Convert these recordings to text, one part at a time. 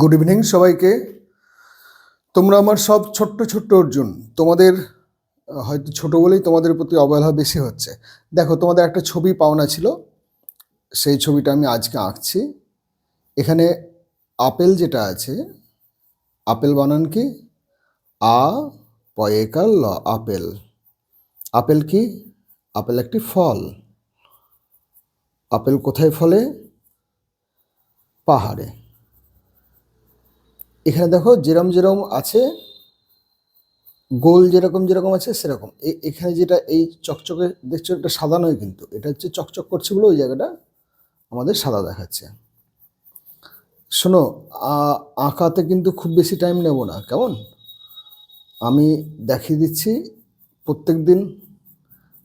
Good evening সবাইকে। তোমরা আমার সব ছোট্ট ছোট্ট অর্জুন। তোমাদের হয়তো ছোট বলেই তোমাদের প্রতি অবহেলা বেশি হচ্ছে। দেখো, তোমাদের একটা ছবি পাওনা ছিল। সেই ছবিটা আমি আজকে আঁকছি। এখানে আপেল যেটা আছে, আপেল বানান কি? আ, পয়েকাল ল, আপেল। আপেল কি? আপেল একটি ফল। আপেল কোথায় ফলে? পাহাড়ে। এখানে দেখো যেরম যেরম আছে, গোল যেরকম যেরকম আছে সেরকম। এখানে যেটা এই চকচকে দেখছ এটা সাদা নয় কিন্তু, এটা হচ্ছে চকচক করছে বলে ওই জায়গাটা আমাদের সাদা দেখাচ্ছে। শোনো আঁকাতে কিন্তু খুব বেশি টাইম নেব না, কেমন? আমি দেখিয়ে দিচ্ছি প্রত্যেক দিন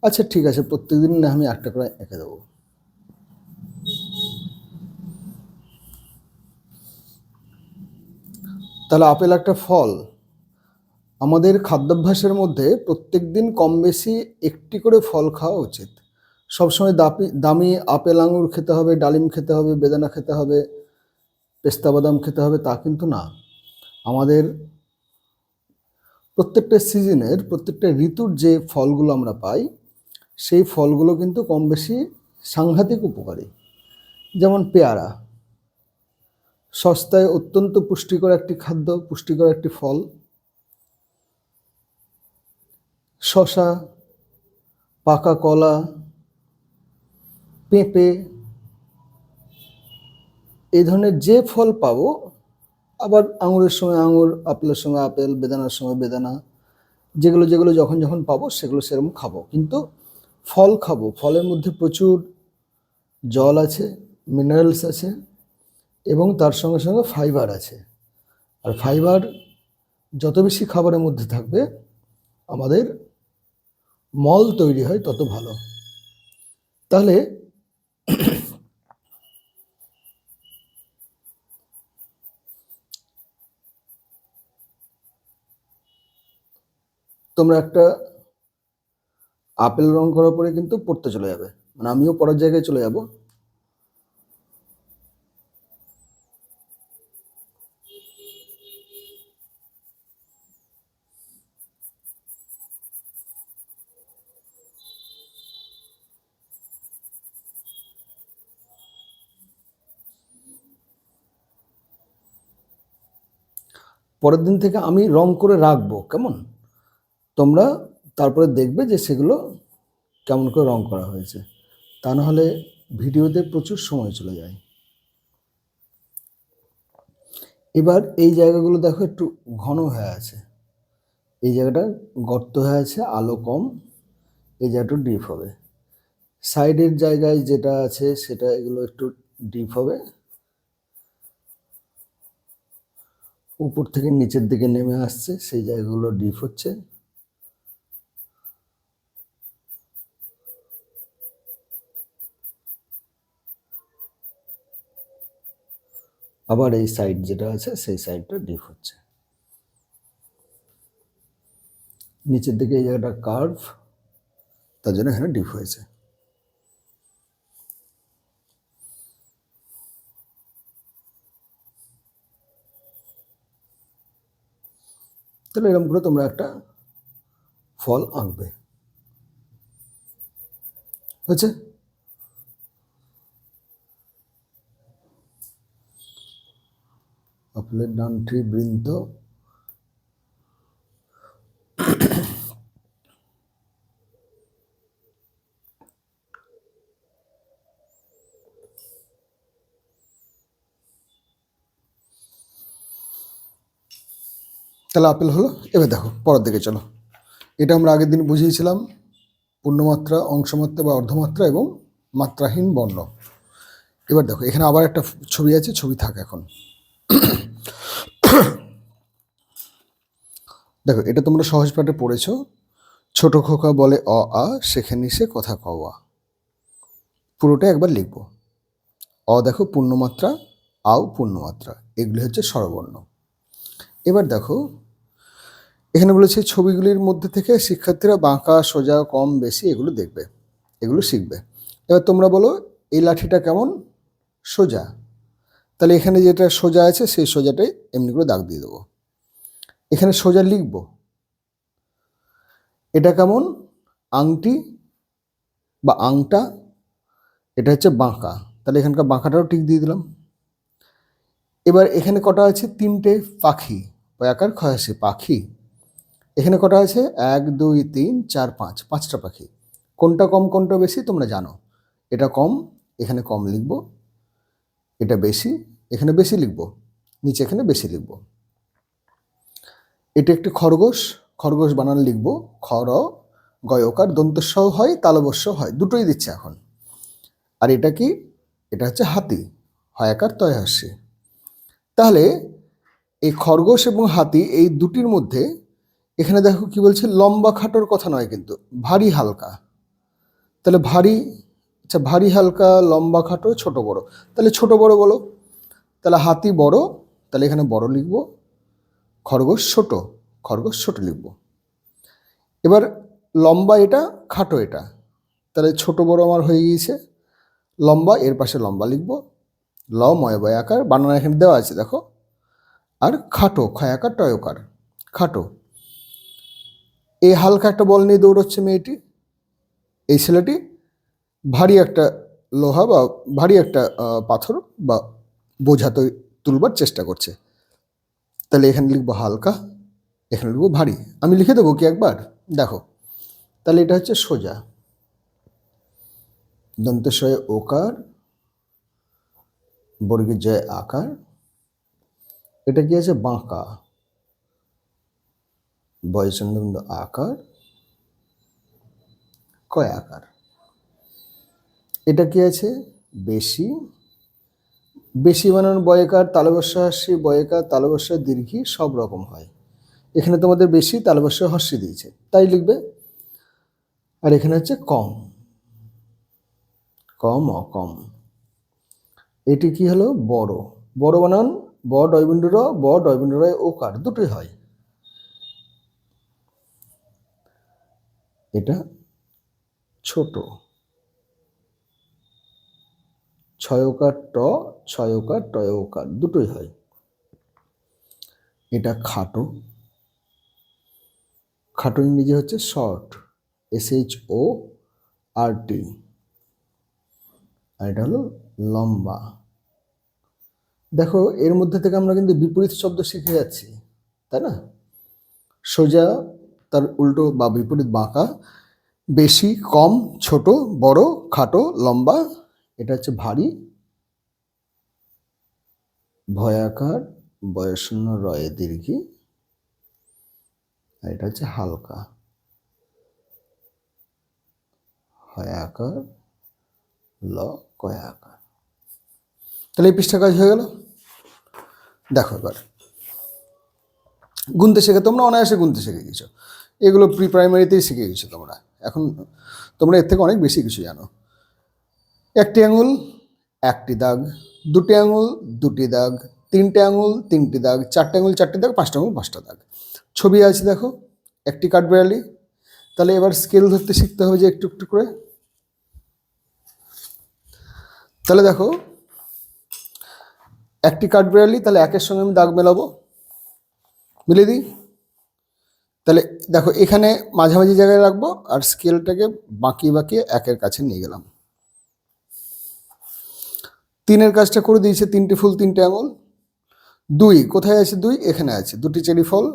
আচ্ছা ঠিক আছে প্রত্যেক দিন না আমি একটা করে এঁকে দেবো। তাহলে আপেল একটা ফল। আমাদের খাদ্যাভ্যাসের মধ্যে প্রত্যেক দিন কম বেশি একটি করে ফল খাওয়া উচিত। সবসময় দাপি, দামি আপেল আঙুর খেতে হবে, ডালিম খেতে হবে, বেদানা খেতে হবে, পেস্তা বাদাম খেতে হবে, তা কিন্তু না। আমাদের প্রত্যেকটা সিজনের, প্রত্যেকটা ঋতুর যে ফলগুলো আমরা পাই, সেই ফলগুলো কিন্তু কম বেশি সাংঘাতিক উপকারী। যেমন পেয়ারা। সস্তায় অত্যন্ত পুষ্টিকর একটি খাদ্য, পুষ্টিকর একটি ফল। শশা পাকা কলা, পেঁপে, এই ধরনের যে ফল পাবো, আবার আঙুরের সময় আঙুর, আপেলের সময় আপেল, বেদানার সময় বেদানা, যেগুলো যেগুলো যখন যখন পাবো, সেগুলো সেরকম খাব। কিন্তু ফল খাব। ফলের মধ্যে প্রচুর জল আছে মিনারেলস আছে এবং তার সঙ্গে সঙ্গে ফাইবার আছে। আর ফাইবার যত বেশি খাবারের মধ্যে থাকবে, আমাদের মল তৈরি হয় তত ভালো। তাহলে তোমরা একটা আপেল রং করার পরে কিন্তু পড়তে চলে যাবে। মানে আমিও পড়ার জায়গায় চলে যাব। পরের দিন থেকে আমি রং করে রাখব, কেমন? তোমরা তারপরে দেখবে যে সেগুলো কেমন করে রং করা হয়েছে। তা নাহলে ভিডিওতে প্রচুর সময় চলে যায়। এবার এই জায়গাগুলো দেখো একটু ঘন হয়ে আছে। এই জায়গাটা গর্ত হয়ে আছে, আলো কম, এই জায়গাটা ডিপ হবে। সাইডের জায়গায় যেটা আছে সেটা এগুলো একটু ডিপ হবে। উপর থেকে নিচের দিকে নেমে আসছে, সেই জায়গাগুলো ডিপ হচ্ছে। আবার এই সাইড যেটা আছে, সেই সাইডটা ডিপ হচ্ছে। নিচের দিকে এই জায়গাটা কার্ভ তার জন্য এখানে ডিপ হয়েছে। তাহলে এরকম করে তোমরা একটা ফল আঁকবে। হয়েছে? আপেলের ডানটি বৃন্ত তাহলে আপেল হলো। এবার দেখো, পরের দিকে চলো। এটা আমরা আগের দিন বুঝিয়েছিলাম, পূর্ণমাত্রা, অংশমাত্রা বা অর্ধমাত্রা এবং মাত্রাহীন বর্ণ। এবার দেখো, এখানে আবার একটা ছবি আছে, ছবি থাক এখন। দেখো, এটা তোমরা সহজ পাঠে পড়েছ। ছোট খোকা বলে অ, আ, সেখানে সে কথা কওয়া পুরোটা একবার লিখব। অ দেখো, পূর্ণমাত্রা, আও পূর্ণমাত্রা। এগুলি হচ্ছে স্বরবর্ণ। এবার দেখো, এখানে বলেছে ছবিগুলির মধ্যে থেকে শিক্ষার্থীরা বাঁকা, সোজা, কম, বেশি এগুলো দেখবে, এগুলো শিখবে। এবার তোমরা বলো, এই লাঠিটা কেমন? সোজা। তাহলে এখানে যেটা সোজা আছে, সেই সোজাটাই এমনি করে দাগ দিয়ে দেবো। এখানে সোজা লিখব। এটা কেমন? আংটি বা আংটা, এটা হচ্ছে বাঁকা। তাহলে এখানকার বাঁকাটাও ঠিক দিয়ে দিলাম। এবার এখানে কটা আছে? তিনটে পাখি। আকার ক্ষয়াসী পাখি। এখানে কটা আছে এক, দুই, তিন, চার, পাঁচ, পাঁচটা পাখি। কোনটা কম, কোনটা বেশি তোমরা জানো। এটা কম, এখানে কম লিখব। এটা বেশি, এখানে বেশি লিখব। নিচে এখানে বেশি লিখব। এটা একটি খরগোশ। খরগোশ বানান লিখব। খর গয়কার দন্তস্ব হয় তালবস্য হয়। দুটোই দিচ্ছে এখন। আর এটা কি? এটা হচ্ছে হাতি। হয়াকার তয় হাসি তাহলে এই খরগোশ এবং হাতি এই দুটির মধ্যে, এখানে দেখো কি বলছে, লম্বা খাটোর কথা নয় কিন্তু, ভারী হালকা। তাহলে ভারী আচ্ছা ভারী হালকা, লম্বা খাটো, ছোট বড়। তাহলে ছোট বড় বলো, তাহলে হাতি বড়, তাহলে এখানে বড় লিখব, খরগোশ ছোট খরগোশ ছোট লিখব। এবার লম্বা এটা, খাটো এটা, তাহলে ছোট বড় আমার হয়ে গিয়েছে, লম্বা, এর পাশে লম্বা লিখব, ল, ময়, বয়, আকার, বানানো এখানে দেওয়া আছে, দেখো। আর খাটো ক্ষয় আকার টয় আকার খাটো। এই হালকা একটা বল নিয়ে দৌড়চ্ছে মেয়েটি। এই ছেলেটি ভারী একটা লোহা বা ভারী একটা পাথর বা বোঝা তুলবার চেষ্টা করছে। তাহলে এখানে লিখব হালকা, এখানে লিখব ভারী। আমি লিখে দেবো কি একবার? দেখো। তাহলে এটা হচ্ছে সোজা। দন্তেশয়ে ওকার, বর্গের জয় আকার। এটা কি আছে? বাঁকা। বয়চন্দ্রবিন্দু আকার। কয় আকার? এটা কি আছে? বেশি। বেশি বানান বয়কার তালবস্যা হাস্যি বয়কার তালবস্যা দীর্ঘি, সব রকম হয়। এখানে তোমাদের বেশি, তালবস্যা হাস্যি দিয়েছে। তাই লিখবে। আর এখানে হচ্ছে কম। কম, অকম। এটি কি হলো? বড়। বড় বানান ব ডয়বিন্দু র ব ডয়বিন্দু রয় ওকার দুটোই হয়। এটা ছোট। ছয়কার ট ছয়কার টয়কার দুটোই হয়। এটা খাটো। খাটো ইংরেজি হচ্ছে short, S H O R T. আর এটা হলো লম্বা। দেখো, এর মধ্যে থেকে আমরা কিন্তু বিপরীত শব্দ শিখে যাচ্ছি, তাই না? সোজা, তার উল্টো বা বিপরীত বাঁকা, বেশি, কম, ছোট, বড়, খাটো, লম্বা, এটা হচ্ছে ভারী, ভয়াকার বয়শূন্য রয়ে দীর্ঘি, আর এটা হচ্ছে হালকা, হয়াকার, ল, কয়াকার। তাহলে এই পৃষ্ঠা কাজ হয়ে গেল? দেখো এবার। গুনতে শেখে তোমরা, অনায়াসে গুনতে শিখে গেছো। এগুলো প্রি প্রাইমারিতেই শিখে গেছো তোমরা। এখন তোমরা এর থেকে অনেক বেশি কিছু জানো। একটি আঙুল, একটি দাগ, দুটি আঙুল, দুটি দাগ, তিনটে আঙুল, তিনটি দাগ, চারটে আঙুল, চারটে দাগ, পাঁচটা আঙুল, পাঁচটা দাগ। ছবি আছে দেখো, একটি কাঠবেড়ালি। তাহলে এবার স্কেল ধরতে শিখতে হবে যে একটু একটু করে। তাহলে দেখো একটি কাঠবেড়ালি তাহলে একের সঙ্গে আমি দাগ মেলাবো। মিলিয়ে দিই। তাহলে দেখো, এখানে মাঝামাঝি জায়গায় রাখব আর স্কেলটাকে বাঁকিয়ে বাঁকিয়ে একের কাছে নিয়ে গেলাম। তিনের কাজটা করে দিয়েছে তিনটে ফুল, তিনটে আঙুল। দুই, কোথায় আছে দুই? এখানে আছে, দুটি চেরি ফল।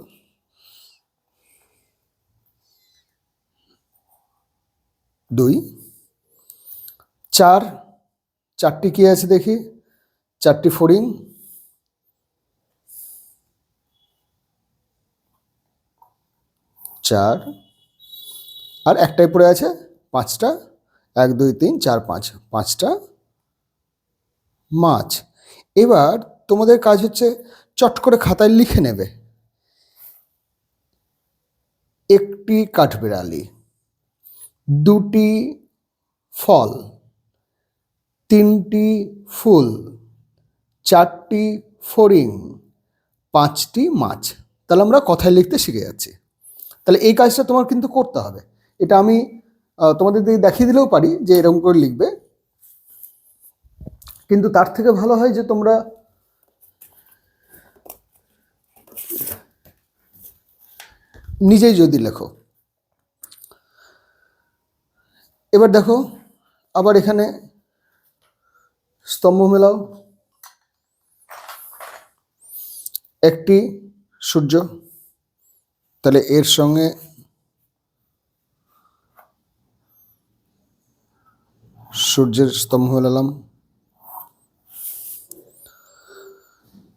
দুই, চার, চারটি কি আছে দেখি? চারটি ফড়িং, চার, আর একটাই পড়ে আছে পাঁচটা, এক, দুই, তিন, চার, পাঁচ, পাঁচটা মাছ। এবার তোমাদের কাজ হচ্ছে চট করে খাতায় লিখে নেবে। একটি কাঠবিড়ালি, দুটি ফল, তিনটি ফুল চারটি ফরিং পাঁচটি মাছ। তাহলে আমরা কথায় লিখতে শিখে যাচ্ছি। তাহলে এই কাজটা তোমার কিন্তু করতে হবে। এটা আমি তোমাদের দিকে দেখিয়ে দিলেও পারি যে এরকম করে লিখবে। কিন্তু তার থেকে ভালো হয় যে তোমরা নিজেই যদি লেখো। এবার দেখো, আবার এখানে স্তম্ভ মেলাও। একটি সূর্য, তাহলে এর সঙ্গে সূর্যের স্তম্ভ মেলালাম।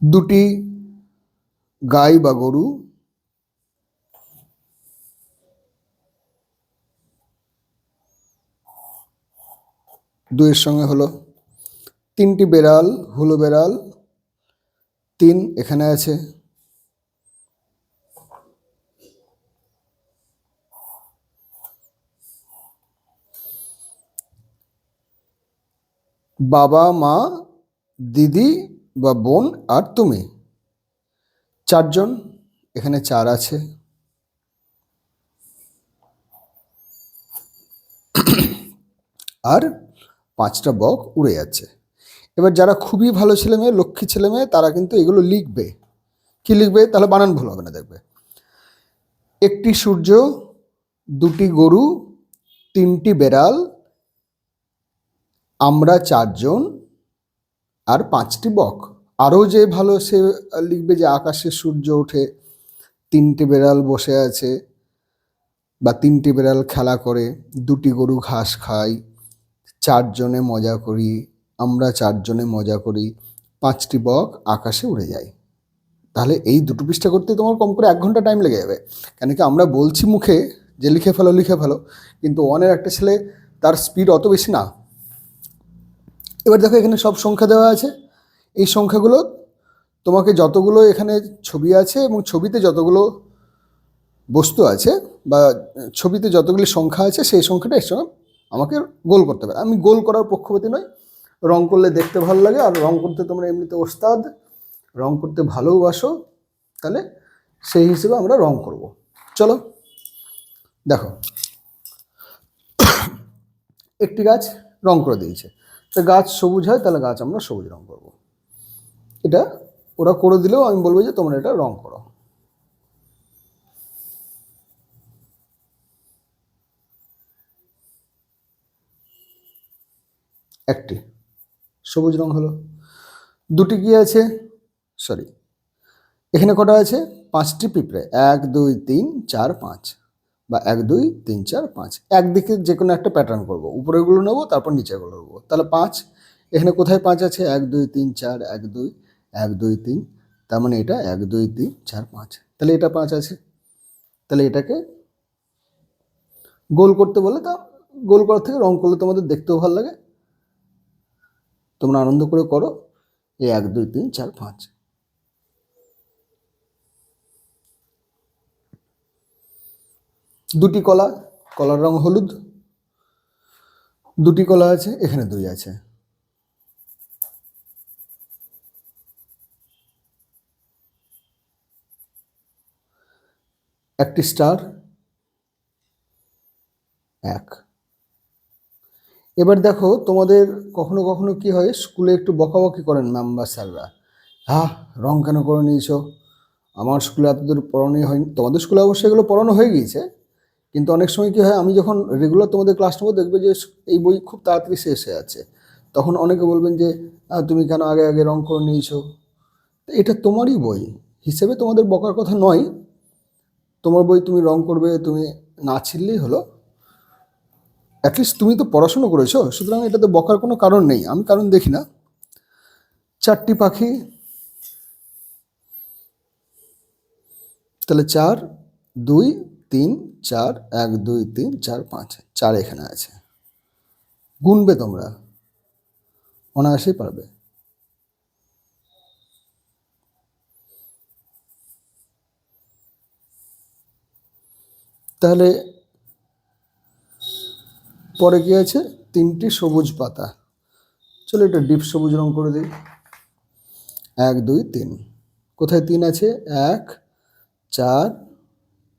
দুটি গাই বা গরু দুইয়ের সঙ্গে হলো তিনটি বেড়াল, হুলো বেড়াল তিন এখানে আছে। বাবা, মা, দিদি বা বোন আর তুমি। চারজন, এখানে চার আছে। আর পাঁচটা বক উড়ে যাচ্ছে। এবার যারা খুবই ভালো ছেলে মেয়ে লক্ষ্মী ছেলে মেয়ে তারা কিন্তু এগুলো লিখবে। কি লিখবে? তাহলে বানান ভুল হবে না, দেখবে। একটি সূর্য, দুটি গরু, তিনটি বেড়াল, আমরা চারজন আর পাঁচটি বক। আরও যে ভালো সে লিখবে যে আকাশে সূর্য ওঠে, তিনটি বেড়াল বসে আছে বা তিনটি বেড়াল খেলা করে, দুটি গরু ঘাস খায়, চারজনে মজা করি আমরা চারজনে মজা করি, পাঁচটি বক আকাশে উড়ে যায় তাহলে এই দুটো পৃষ্ঠা করতে তোমার কম করে এক ঘণ্টা টাইম লেগে যাবে। কেন কি আমরা বলছি মুখে যে লিখে ফেলো লিখে ফেলো, কিন্তু ওয়ানের একটা ছেলে তার স্পিড অত বেশি না। এবার দেখো এখানে সব সংখ্যা দেওয়া আছে। এই সংখ্যাগুলো তোমাকে যতগুলো এখানে ছবি আছে এবং ছবিতে যতগুলো বস্তু আছে বা ছবিতে যতগুলি সংখ্যা আছে, সেই সংখ্যাটা এর সঙ্গে আমাকে গোল করতে হবে। আমি গোল করার পক্ষপাতি নয় রং করলে দেখতে ভালো লাগে আর রং করতে তোমরা এমনিতে ওস্তাদ, রং করতে ভালোবাসো, তাহলে সেই হিসেবে আমরা রং করব। চলো, দেখো। একটি গাছ রং করে দিয়েছে। তো গাছ সবুজ হয়, তাহলে গাছ আমরা সবুজ রং করব। এটা ওরা করে দিলেও আমি বলব যে তোমরা এটা রং করো। একটি। সবুজ রং হলো। দুটি কি আছে? সরি এখানে কটা আছে? পাঁচটি পিঁপড়ে। এক, দুই, তিন, চার, পাঁচ। বা এক, দুই, তিন, চার, পাঁচ। একদিকে যে কোনো একটা প্যাটার্ন করব। উপরেগুলো নেব, তারপর নিচেগুলো নেব। তাহলে পাঁচ। এখানে কোথায় পাঁচ আছে? এক, দুই, তিন, চার, এক, দুই এক, দুই, তিন। তার মানে এটা এক, দুই, তিন, চার, পাঁচ। তাহলে এটা পাঁচ আছে। তাহলে এটাকে গোল করতে বলে তা গোল করার থেকে রং করলে তোমাদের দেখতেও ভালো লাগে। তোমরা আনন্দ করে করো। এই এক, দুই, তিন, চার, পাঁচ। দুটি কলা, কলার রং হলুদ। দুটি কলা আছে, এখানে দুই আছে। একটি স্টার, এক। এবার দেখো তোমাদের কখনো কখনো কি হয়? স্কুলে একটু বকাবকি করেন ম্যাম বা স্যাররা হ্যাঁ রং কেন করে নিয়েছো? আমার স্কুলে এতদূর পড়ানোই হয়নি। তোমাদের স্কুলে অবশ্যই এগুলো পড়ানো হয়ে গিয়েছে, কিন্তু অনেক সময় কি হয়, আমি যখন রেগুলার তোমাদের ক্লাস নেব, দেখবে যে এই বই খুব তাড়াতাড়ি শেষ হয়ে যাচ্ছে তখন অনেকে বলবেন যে তুমি কেন আগে আগে রং করে নিয়েছো? এটা তোমারই বই। হিসেবে তোমাদের বকার কথা নয়। তোমার বই তুমি রং করবে, তুমি না ছিললেই হলো অ্যাটলিস্ট তুমি তো পড়াশুনো করেছ, সুতরাং এটাতে বকার কোনো কারণ নেই। আমি কারণ দেখি না। চারটি পাখি। তাহলে চার, দুই, তিন, চার, এক, দুই, তিন, চার, পাঁচ, চার এখানে আছে। গুনবে তোমরা। অনায়াসেই পারবে। তাহলে পরে কি আছে? তিনটি সবুজ পাতা। চলো এটা ডিপ সবুজ রং করে দিই। এক, দুই, তিন। কোথায় তিন আছে? এক, চার,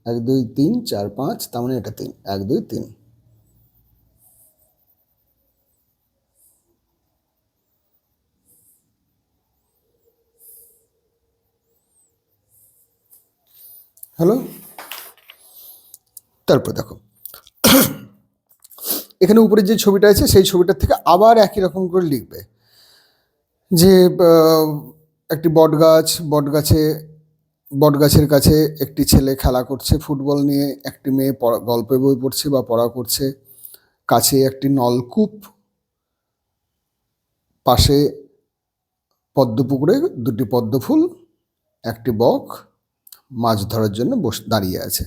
এক, দুই, তিন, চার, পাঁচ। তার মানে এটা তিন। এক, দুই, তিন। হ্যালো তারপর দেখো। এখানে উপরে যে ছবিটা আছে, সেই ছবিটার থেকে আবার একই রকম করে লিখবে। যে একটি বটগাছ, বটগাছে, বটগাছের কাছে একটি ছেলে খেলা করছে, ফুটবল নিয়ে একটি মেয়ে গল্পের বই পড়ছে বা পড়া করছে। কাছে একটি নলকূপ, পাশে পদ্মপুকুরে দুটি পদ্মফুল, একটি বক, মাছ ধরার জন্য বস, দাঁড়িয়ে আছে।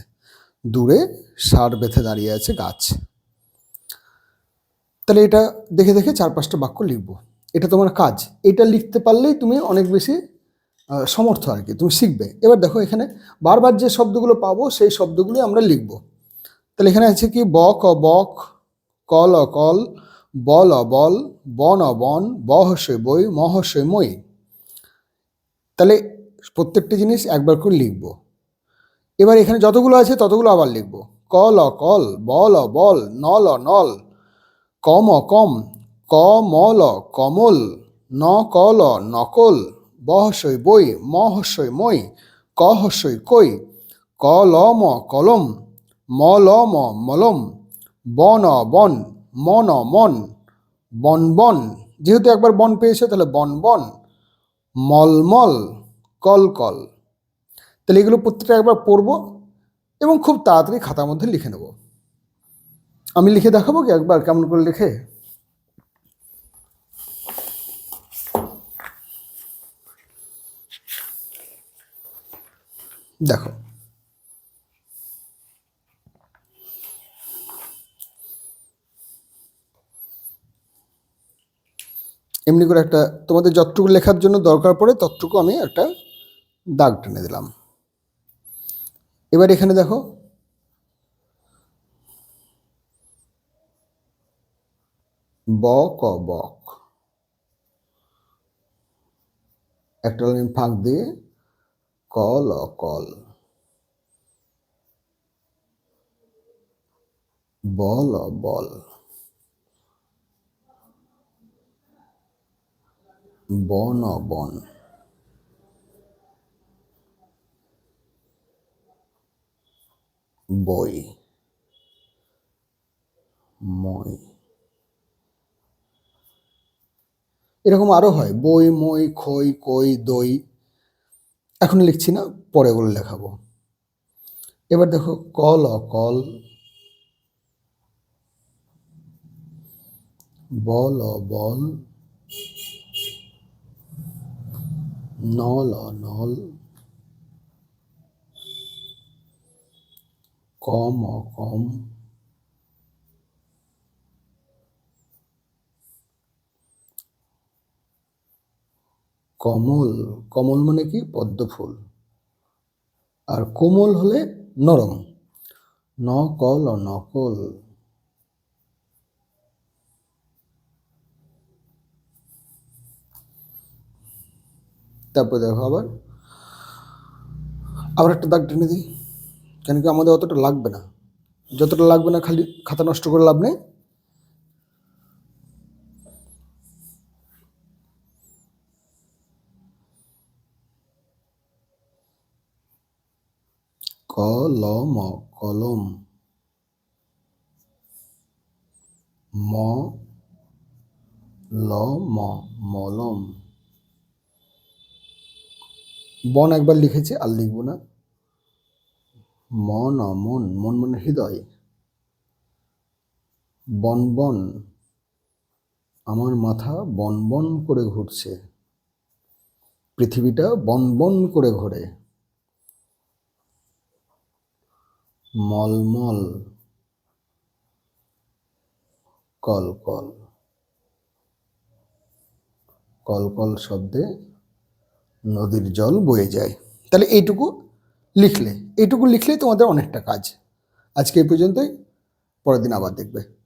দূরে সার বেঁধে দাঁড়িয়ে আছে গাছ। তাহলে এটা দেখে দেখে চার পাঁচটা বাক্য লিখব। এটা তোমার কাজ। এটা লিখতে পারলেই তুমি অনেক বেশি সমর্থ আর কি, তুমি শিখবে। এবার দেখো এখানে বারবার যে শব্দগুলো পাবো, সেই শব্দগুলো আমরা লিখব। তাহলে এখানে আছে কি? বক অ বক কল অ কল বল অ বল বন অ বন বহসই বই মহসই মই তাহলে প্রত্যেকটি জিনিস একবার করে লিখব। এবার এখানে যতগুলো আছে ততগুলো আবার লিখব। কল অ কল বল অ বল নল অ নল কম কম ক মল কমল ন কল নকল বহসই বই মহসই মই কহসই ক, কলম ম ল ম মলম, বন বন, মন মন, বন বন। যেহেতু একবার বন পেয়েছে, তাহলে বন বন, মলমল কল কল তাহলে এগুলো প্রত্যেকটা একবার পড়ব এবং খুব তাড়াতাড়ি খাতার মধ্যে লিখে নেব। আমি লিখে দেখাবো কি একবার? কেমন করে লিখে? দেখো। এমনি করে একটা তোমাদের যতটুকু লেখার জন্য দরকার পড়ে, ততটুকু আমি একটা দাগ টেনে দিলাম। এবার এখানে দেখো বক অ বক। একটা লাইন ফাঁক দিয়ে কল অ কল। বল বল। বন বন। বই। মই। এরকম আরও হয়, বই, মই, খই, কই, দই। এখন লিখছি না, পরে ওগুলো লেখাবো। এবার দেখো কল অ কল বল বল নল নল কম অ কমল কমল মানে কি? পদ্ম ফুল আর কোমল হলে নরম। নকল ও নকল তারপর দেখো আবার। আবার একটা দাগ টেনে দিই। কেন কি আমাদের অতটা লাগবে না। যতটা লাগবে না খালি খাতা নষ্ট করে লাভ নেই। কলম কলম ম, ল, ম, মলম। বন একবার লিখেছি, আর লিখব না। মন মন মন মানে হৃদয়। বন বন। আমার মাথা বন বন করে ঘুরছে। পৃথিবীটা বন বন করে ঘোরে। মলমল কলকল কল কল কল শব্দে নদীর জল বয়ে যায়। তাহলে এইটুকু লিখলে এইটুকু লিখলে তোমাদের অনেকটা কাজ। আজকে এই পর্যন্তই, পরের দিন আবার দেখবে।